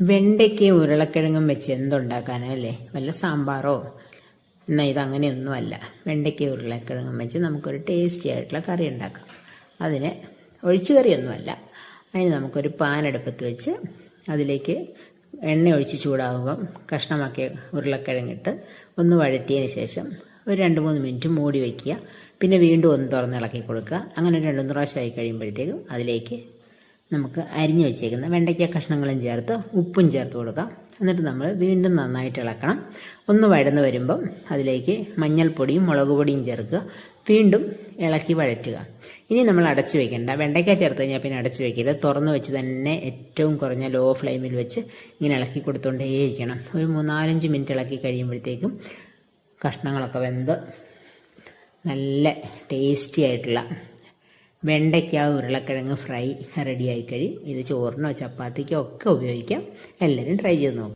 വെണ്ടയ്ക്കയും ഉരുളക്കിഴങ്ങും വെച്ച് എന്തുണ്ടാക്കാനോ എന്തുണ്ടാക്കാനല്ലേ വല്ല സാമ്പാറോ? എന്നാൽ ഇതങ്ങനെയൊന്നുമല്ല. വെണ്ടയ്ക്കയും ഉരുളക്കിഴങ്ങും വെച്ച് നമുക്കൊരു ടേസ്റ്റി ആയിട്ടുള്ള കറി ഉണ്ടാക്കാം. അതിന് ഒഴിച്ചു കറിയൊന്നുമല്ല അതിന് നമുക്കൊരു പാനെടുപ്പത്ത് വെച്ച് അതിലേക്ക് എണ്ണ ഒഴിച്ച് ചൂടാകുമ്പം കഷ്ണമാക്കിയ ഉരുളക്കിഴങ്ങിട്ട് ഒന്ന് വഴറ്റിയതിന് ശേഷം ഒരു രണ്ട് മൂന്ന് മിനിറ്റ് മൂടി വയ്ക്കുക പിന്നെ വീണ്ടും ഒന്ന് തുറന്നിളക്കി കൊടുക്കുക. അങ്ങനെ രണ്ട് മൂന്ന് പ്രാവശ്യമായി കഴിയുമ്പോഴത്തേക്കും അതിലേക്ക് നമുക്ക് അരിഞ്ഞു വെച്ചേക്കുന്ന വെണ്ടയ്ക്ക കഷ്ണങ്ങളും ചേർത്ത് ഉപ്പും ചേർത്ത് കൊടുക്കാം. എന്നിട്ട് നമ്മൾ വീണ്ടും നന്നായിട്ട് ഇളക്കണം. ഒന്ന് വഴന്ന് വരുമ്പം അതിലേക്ക് മഞ്ഞൾപ്പൊടിയും മുളക് പൊടിയും ചേർക്കുക. വീണ്ടും ഇളക്കി വഴറ്റുക. ഇനി നമ്മൾ അടച്ചു വെക്കേണ്ട വെണ്ടയ്ക്ക ചേർത്ത് കഴിഞ്ഞാൽ പിന്നെ അടച്ചു വെക്കരുത്. തുറന്ന് വെച്ച് തന്നെ ഏറ്റവും കുറഞ്ഞ ലോ ഫ്ലെയിമിൽ വെച്ച് ഇങ്ങനെ ഇളക്കി കൊടുത്തുകൊണ്ടേയിരിക്കണം ഒരു മൂന്നാലഞ്ച് മിനിറ്റ് ഇളക്കി കഴിയുമ്പോഴത്തേക്കും കഷ്ണങ്ങളൊക്കെ വെന്ത് നല്ല ടേസ്റ്റി ആയിട്ടുള്ള വെണ്ടയ്ക്ക ഉരുളക്കിഴങ്ങ് ഫ്രൈ റെഡിയായി കഴിയും ഇത് ചോറിനോ ചപ്പാത്തിക്കോ ഒക്കെ ഉപയോഗിക്കാം. എല്ലാവരും ട്രൈ ചെയ്ത് നോക്കും.